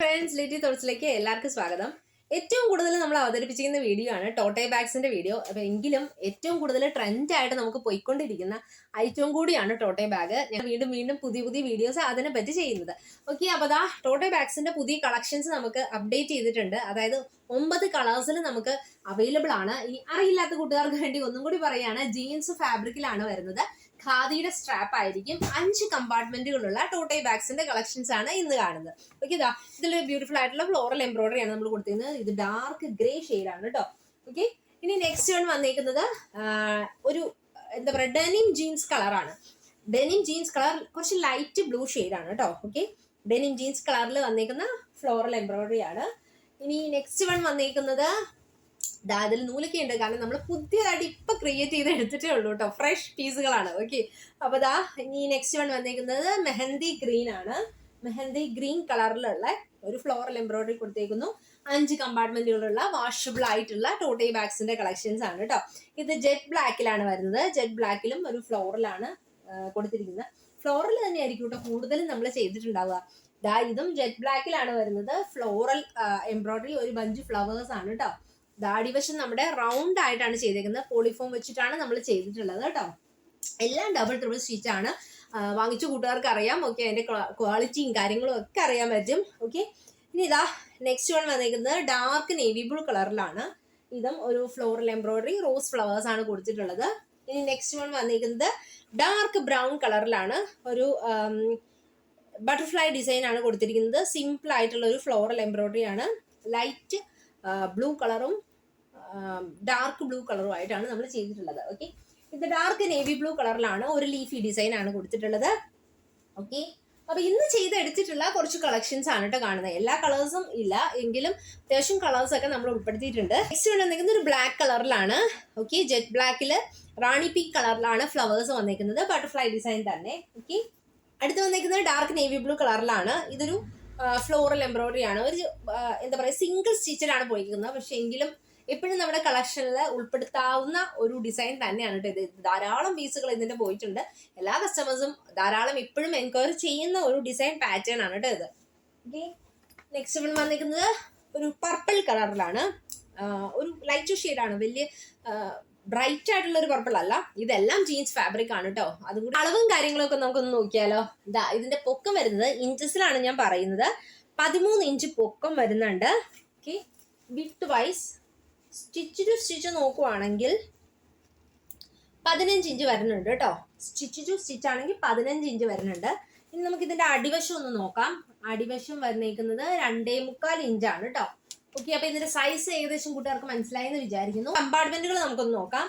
Friends Litty തോട്ട്സിലേക്ക് എല്ലാവർക്കും സ്വാഗതം. ഏറ്റവും കൂടുതൽ നമ്മൾ അവതരിപ്പിച്ചിരിക്കുന്ന വീഡിയോ ആണ് ടോട്ടേ ബാഗ്സിന്റെ വീഡിയോ അപ്പൊ എങ്കിലും ഏറ്റവും കൂടുതൽ ട്രെൻഡ് ആയിട്ട് നമുക്ക് പോയിക്കൊണ്ടിരിക്കുന്ന ഐറ്റവും കൂടിയാണ് ടോട്ടേ ബാഗ് ഞാൻ വീണ്ടും വീണ്ടും പുതിയ പുതിയ വീഡിയോസ് അതിനെപ്പറ്റി ചെയ്യുന്നത്. ഓക്കെ അപ്പൊ അതാ ടോട്ടേ ബാഗ്സിന്റെ പുതിയ കളക്ഷൻസ് നമുക്ക് അപ്ഡേറ്റ് ചെയ്തിട്ടുണ്ട്. അതായത് ഒമ്പത് കളേഴ്സിൽ നമുക്ക് അവൈലബിൾ ആണ്. ഈ അറിയില്ലാത്ത കൂട്ടുകാർക്ക് വേണ്ടി ഒന്നും കൂടി പറയാണ് ജീൻസ് ഫാബ്രിക്കിലാണ് വരുന്നത്. ഖാദിയുടെ സ്ട്രാപ്പ് ആയിരിക്കും. അഞ്ച് കമ്പാർട്ട്മെന്റുകളുള്ള ടോട്ടൈ ബാഗ്സിന്റെ കളക്ഷൻസ് ആണ് ഇന്ന് കാണുന്നത്. ഓക്കെ ഇതാ ഇതിൽ ബ്യൂട്ടിഫുൾ ആയിട്ടുള്ള ഫ്ലോറൽ എംബ്രോയിഡറി ആണ് നമ്മൾ കൊടുത്തിരുന്നത്. ഇത് ഡാർക്ക് ഗ്രേ ആണ് കേട്ടോ ഓക്കെ ഇനി നെക്സ്റ്റ് വൺ വന്നേക്കുന്നത് ഒരു എന്താ പറയുക ഡെനിം ജീൻസ് കളറാണ് ഡെനിം ജീൻസ് കളർ കുറച്ച് ലൈറ്റ് ബ്ലൂ ആണ് കേട്ടോ ഓക്കെ ഡെനിം ജീൻസ് കളറിൽ വന്നേക്കുന്ന ഫ്ലോറൽ എംബ്രോയിഡറി ആണ്. ഇനി നെക്സ്റ്റ് വൺ വന്നേക്കുന്നത്. ദാ അതിൽ നൂലൊക്കെ ഉണ്ട് കാരണം നമ്മൾ പുതിയതായിട്ട് ഇപ്പൊ ക്രിയേറ്റ് ചെയ്ത് എടുത്തിട്ടേ ഉള്ളൂ കേട്ടോ ഫ്രഷ് പീസുകളാണ് ഓക്കെ അപ്പൊ ദാ ഇനി നെക്സ്റ്റ് വൺ വന്നേക്കുന്നത് മെഹന്തി ഗ്രീൻ ആണ്. മെഹന്തി ഗ്രീൻ കളറിലുള്ള ഒരു ഫ്ലോറൽ എംബ്രോയിഡറി കൊടുത്തേക്കുന്നു. അഞ്ച് കമ്പാർട്ട്മെന്റുകളുള്ള വാഷബിൾ ആയിട്ടുള്ള ടോട്ടി ബാഗ്സിന്റെ കളക്ഷൻസ് ആണ് കേട്ടോ ഇത് ജെറ്റ് ബ്ലാക്കിലാണ് വരുന്നത്. ജെറ്റ് ബ്ലാക്കിലും ഒരു ഫ്ലോറിലാണ് കൊടുത്തിരിക്കുന്നത്. ഫ്ലോറൽ തന്നെയായിരിക്കും കേട്ടോ കൂടുതലും നമ്മൾ ചെയ്തിട്ടുണ്ടാവുക. ദാ ഇതും ജെറ്റ് ബ്ലാക്കിലാണ് വരുന്നത്. ഫ്ലോറൽ എംബ്രോയിഡറി ഒരു ബഞ്ച് ഫ്ലവേഴ്സ് ആണ് കേട്ടോ ദാടിവശം നമ്മുടെ റൗണ്ട് ആയിട്ടാണ് ചെയ്തേക്കുന്നത്. പോളിഫോം വെച്ചിട്ടാണ് നമ്മൾ ചെയ്തിട്ടുള്ളത് കേട്ടോ എല്ലാം ഡബിൾ ട്രിപ്പിൾ സ്റ്റിച്ച് ആണ്. വാങ്ങിച്ചു കൂട്ടുകാർക്ക് അറിയാം. ഓക്കെ അതിന്റെ ക്വാളിറ്റിയും കാര്യങ്ങളും ഒക്കെ അറിയാൻ പറ്റും. ഓക്കെ ഇനി ഇതാ നെക്സ്റ്റ് വൺ വന്നിരിക്കുന്നത് ഡാർക്ക് നേവി ബ്ലൂ കളറിലാണ് ഇതും ഒരു ഫ്ലോറൽ എംബ്രോയിഡറി റോസ് ഫ്ലവേഴ്സ് ആണ് കൊടുത്തിട്ടുള്ളത്. ഇനി നെക്സ്റ്റ് വൺ വന്നിരിക്കുന്നത് ഡാർക്ക് ബ്രൗൺ കളറിലാണ് ഒരു ബട്ടർഫ്ലൈ ഡിസൈൻ ആണ് കൊടുത്തിരിക്കുന്നത്. സിമ്പിൾ ആയിട്ടുള്ള ഒരു ഫ്ലോറൽ എംബ്രോയിഡറി ആണ്. ലൈറ്റ് ബ്ലൂ കളറും ഡാർക്ക് ബ്ലൂ കളറും ആയിട്ടാണ് നമ്മൾ ചെയ്തിട്ടുള്ളത്. ഓക്കെ ഇത് ഡാർക്ക് നേവി ബ്ലൂ കളറിലാണ് ഒരു ലീഫി ഡിസൈൻ ആണ് കൊടുത്തിട്ടുള്ളത്. ഓക്കെ അപ്പൊ ഇന്ന് ചെയ്തെടുത്തിട്ടുള്ള കുറച്ച് കളക്ഷൻസ് ആണ് കേട്ടോ കാണുന്നത്. എല്ലാ കളേഴ്സും ഇല്ല. എങ്കിലും അത്യാവശ്യം കളേഴ്സ് ഒക്കെ നമ്മൾ ഉൾപ്പെടുത്തിയിട്ടുണ്ട്. നെക്സ്റ്റ് വന്നിരിക്കുന്നത് ഒരു ബ്ലാക്ക് കളറിലാണ് ഓക്കെ ജെറ്റ് ബ്ലാക്കിൽ റാണി പിങ്ക് കളറിലാണ് ഫ്ലവേഴ്സ് വന്നിരിക്കുന്നത്. ബട്ടർഫ്ലൈ ഡിസൈൻ തന്നെ. ഓക്കെ അടുത്ത് വന്നിരിക്കുന്നത് ഡാർക്ക് നേവി ബ്ലൂ കളറിലാണ് ഇതൊരു ഫ്ലോറൽ എംബ്രോയിഡറി ആണ്. ഒരു എന്താ പറയുക സിംഗിൾ സ്റ്റിച്ചിലാണ് പോയിരിക്കുന്നത്. പക്ഷേ എങ്കിലും എപ്പോഴും നമ്മുടെ കളക്ഷനിൽ ഉൾപ്പെടുത്താവുന്ന ഒരു ഡിസൈൻ തന്നെയാണ് കേട്ടോ ഇത്. ധാരാളം പീസുകൾ ഇതിന്റെ പോയിട്ടുണ്ട്. എല്ലാ കസ്റ്റമേഴ്സും ധാരാളം ഇപ്പോഴും എൻക്വയറി ചെയ്യുന്ന ഒരു ഡിസൈൻ പാറ്റേൺ ആണ് കേട്ടോ ഇത്. ഓക്കെ നെക്സ്റ്റ് വൺ വന്നിരിക്കുന്നത് ഒരു പർപ്പിൾ കളറിലാണ് ഒരു ലൈറ്റ് ഷെയ്ഡാണ് വലിയ ബ്രൈറ്റ് ആയിട്ടുള്ള ഒരു പർപ്പിൾ അല്ല. ഇതെല്ലാം ജീൻസ് ഫാബ്രിക് ആണ് കേട്ടോ. അതുകൂടി അളവും കാര്യങ്ങളൊക്കെ നമുക്കൊന്ന് നോക്കിയാലോ. ഇതാ ഇതിന്റെ പൊക്കം വരുന്നത് ഇഞ്ചസിലാണ് ഞാൻ പറയുന്നത്. പതിമൂന്ന് ഇഞ്ച് പൊക്കം വരുന്നുണ്ട്. Okay width wise stitch to stitch നോക്കുവാണെങ്കിൽ പതിനഞ്ച് ഇഞ്ച് വരുന്നുണ്ട് കേട്ടോ. സ്റ്റിച്ച് ടു സ്റ്റിച്ച് ആണെങ്കിൽ പതിനഞ്ച് ഇഞ്ച് വരുന്നുണ്ട്. ഇനി നമുക്ക് ഇതിന്റെ അടിവശം ഒന്ന് നോക്കാം. അടിവശം വന്നേക്കുന്നത് രണ്ടേ മുക്കാൽ ഇഞ്ചാണ് കേട്ടോ. ഓക്കെ അപ്പൊ ഇതിന്റെ സൈസ് ഏകദേശം കൂട്ടുകാർക്ക് മനസ്സിലായി എന്ന് വിചാരിക്കുന്നു കമ്പാർട്ട്മെന്റുകൾ നമുക്കൊന്ന് നോക്കാം.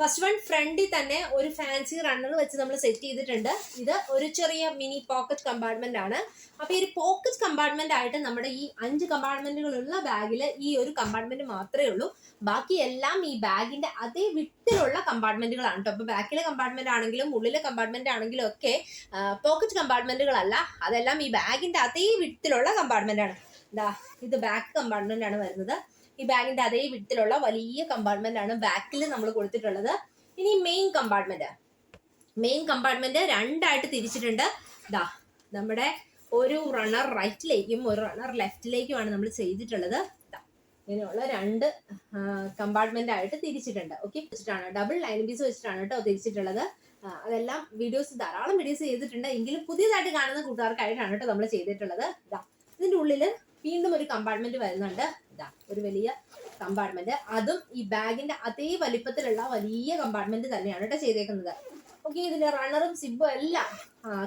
ഫസ്റ്റ് വൺ ഫ്രണ്ടിൽ തന്നെ ഒരു ഫാൻസി റണ്ണർ വെച്ച് നമ്മൾ സെറ്റ് ചെയ്തിട്ടുണ്ട്. ഇത് ഒരു ചെറിയ മിനി പോക്കറ്റ് കമ്പാർട്ട്മെന്റ് ആണ്. അപ്പൊ ഈ ഒരു പോക്കറ്റ് കമ്പാർട്ട്മെന്റ് ആയിട്ട് നമ്മുടെ ഈ അഞ്ച് കമ്പാർട്ട്മെന്റുകളുള്ള ബാഗിൽ ഈ ഒരു കമ്പാർട്ട്മെന്റ് മാത്രമേ ഉള്ളൂ. ബാക്കി എല്ലാം ഈ ബാഗിന്റെ അതേ വിട്ടിലുള്ള കമ്പാർട്ട്മെന്റുകളാണ് കേട്ടോ അപ്പൊ ബാക്കിലെ കമ്പാർട്ട്മെന്റ് ആണെങ്കിലും ഉള്ളിലെ കമ്പാർട്ട്മെന്റ് ആണെങ്കിലും ഒക്കെ പോക്കറ്റ് കമ്പാർട്ട്മെന്റുകളല്ല അതെല്ലാം ഈ ബാഗിന്റെ അതേ വിട്ടിലുള്ള കമ്പാർട്ട്മെന്റ് ആണ്. ദാ ഇത് ബാക്ക് കമ്പാർട്ട്മെന്റ് ആണ് വരുന്നത്. ഈ ബാഗിന്റെ അതേ വിട്ടിലുള്ള വലിയ കമ്പാർട്ട്മെന്റ് ആണ് ബാക്കിൽ നമ്മൾ കൊടുത്തിട്ടുള്ളത്. ഇനി മെയിൻ കമ്പാർട്ട്മെന്റ് മെയിൻ കമ്പാർട്ട്മെന്റ് രണ്ടായിട്ട് തിരിച്ചിട്ടുണ്ട്. ദാ നമ്മുടെ ഒരു റണ്ണർ റൈറ്റിലേക്കും ഒരു റണ്ണർ ലെഫ്റ്റിലേക്കുമാണ് നമ്മൾ ചെയ്തിട്ടുള്ളത്. ഇങ്ങനെയുള്ള രണ്ട് കമ്പാർട്ട്മെന്റ് ആയിട്ട് തിരിച്ചിട്ടുണ്ട്. ഓക്കെ വെച്ചിട്ടാണ്. ഡബിൾ ലൈൻ പീസ് വെച്ചിട്ടാണ് കേട്ടോ തിരിച്ചിട്ടുള്ളത്. അതെല്ലാം വീഡിയോസ് ധാരാളം വീഡിയോസ് ചെയ്തിട്ടുണ്ട്. എങ്കിലും പുതിയതായിട്ട് കാണുന്ന കൂട്ടുകാർക്കായിട്ടാണ് കേട്ടോ നമ്മൾ ചെയ്തിട്ടുള്ളത്. ഇതാ ഇതിന്റെ ഉള്ളിൽ വീണ്ടും ഒരു കമ്പാർട്ട്മെന്റ് വരുന്നുണ്ട്. ഇതാ ഒരു വലിയ കമ്പാർട്ട്മെന്റ് അതും ഈ ബാഗിന്റെ അതേ വലിപ്പത്തിലുള്ള വലിയ കമ്പാർട്ട്മെന്റ് തന്നെയാണ് കേട്ടോ ചെയ്തേക്കുന്നത്. ഓക്കെ ഇതിന്റെ റണ്ണറും സിബും എല്ലാം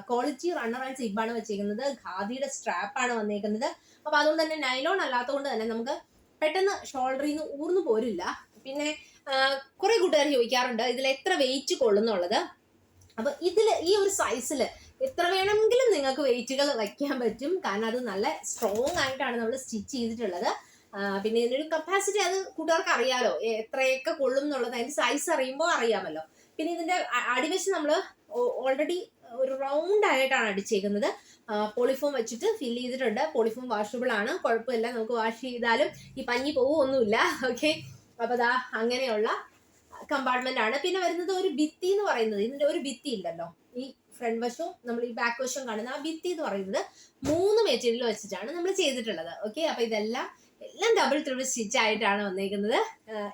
ക്വാളിറ്റി റണ്ണർ ആൻഡ് സിബാണ് വെച്ചേക്കുന്നത്. ഖാദിയുടെ സ്ട്രാപ്പ് ആണ് വന്നേക്കുന്നത്. അപ്പൊ അതുകൊണ്ട് തന്നെ നൈലോൺ അല്ലാത്തതുകൊണ്ട് തന്നെ നമുക്ക് പെട്ടെന്ന് ഷോൾഡറിൽ നിന്ന് ഊർന്നു പോരില്ല. പിന്നെ കുറെ കൂട്ടുകാർ ചോദിക്കാറുണ്ട് ഇതിൽ എത്ര വെയിറ്റ് കൊള്ളുന്നുള്ളത്? അപ്പൊ ഇതിൽ ഈ ഒരു സൈസിൽ എത്ര വേണമെങ്കിലും നിങ്ങൾക്ക് വെയിറ്റുകൾ വയ്ക്കാൻ പറ്റും. കാരണം അത് നല്ല സ്ട്രോങ് ആയിട്ടാണ് നമ്മൾ സ്റ്റിച്ച് ചെയ്തിട്ടുള്ളത്. പിന്നെ ഇതിനൊരു കപ്പാസിറ്റി അത് കൂട്ടുകാർക്ക് അറിയാലോ. എത്രയൊക്കെ കൊള്ളും എന്നുള്ളത്. അതിന്റെ സൈസ് അറിയുമ്പോൾ അറിയാമല്ലോ. പിന്നെ ഇതിന്റെ അടിവശം നമ്മൾ ഓൾറെഡി ഒരു റൗണ്ട് ആയിട്ടാണ് അടിച്ചേക്കുന്നത്. പോളിഫോം വെച്ചിട്ട് ഫിൽ ചെയ്തിട്ടുണ്ട്. പോളിഫോം വാഷബിൾ ആണ്. കുഴപ്പമില്ല. നമുക്ക് വാഷ് ചെയ്താലും ഈ പഞ്ഞി പോവൊന്നുമില്ല. ഓക്കെ അപ്പൊ ദാ അങ്ങനെയുള്ള കമ്പാർട്ട്മെന്റ് ആണ്. പിന്നെ വരുന്നത് ഒരു ഭിത്തി എന്ന് പറയുന്നത്. ഇതിന്റെ ഒരു ഭിത്തി ഇല്ലല്ലോ. ഈ ഫ്രണ്ട് വശവും നമ്മൾ ഈ ബാക്ക് വശവും കാണുന്ന ആ ഭിത്തി എന്ന് പറയുന്നത് മൂന്ന് മെറ്റീരിയൽ വെച്ചിട്ടാണ് നമ്മൾ ചെയ്തിട്ടുള്ളത്. ഓക്കെ അപ്പൊ ഇതെല്ലാം എല്ലാം ഡബിൾ ത്രിബിൾ സ്റ്റിച്ച് ആയിട്ടാണ് വന്നേക്കുന്നത്.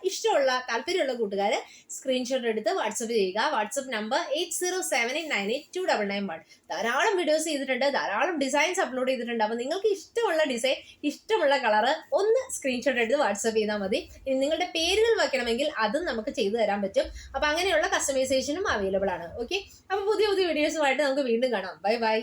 ഇഷ്ടമുള്ള താല്പര്യമുള്ള കൂട്ടുകാർ സ്ക്രീൻഷോട്ട് എടുത്ത് വാട്സപ്പ് ചെയ്യുക. WhatsApp number eight zero seven eight nine eight two double nine one ധാരാളം വീഡിയോസ് ചെയ്തിട്ടുണ്ട് ധാരാളം ഡിസൈൻസ് അപ്ലോഡ് ചെയ്തിട്ടുണ്ട്. അപ്പോൾ നിങ്ങൾക്ക് ഇഷ്ടമുള്ള ഡിസൈൻ ഇഷ്ടമുള്ള കളർ ഒന്ന് സ്ക്രീൻഷോട്ട് എടുത്ത് വാട്സപ്പ് ചെയ്താൽ മതി. നിങ്ങളുടെ പേരുകൾ വയ്ക്കണമെങ്കിൽ അതും നമുക്ക് ചെയ്തു തരാൻ പറ്റും. അപ്പോൾ അങ്ങനെയുള്ള കസ്റ്റമൈസേഷനും അവൈലബിൾ ആണ്. ഓക്കെ അപ്പോൾ പുതിയ പുതിയ വീഡിയോസുമായിട്ട് നമുക്ക് വീണ്ടും കാണാം. Bye bye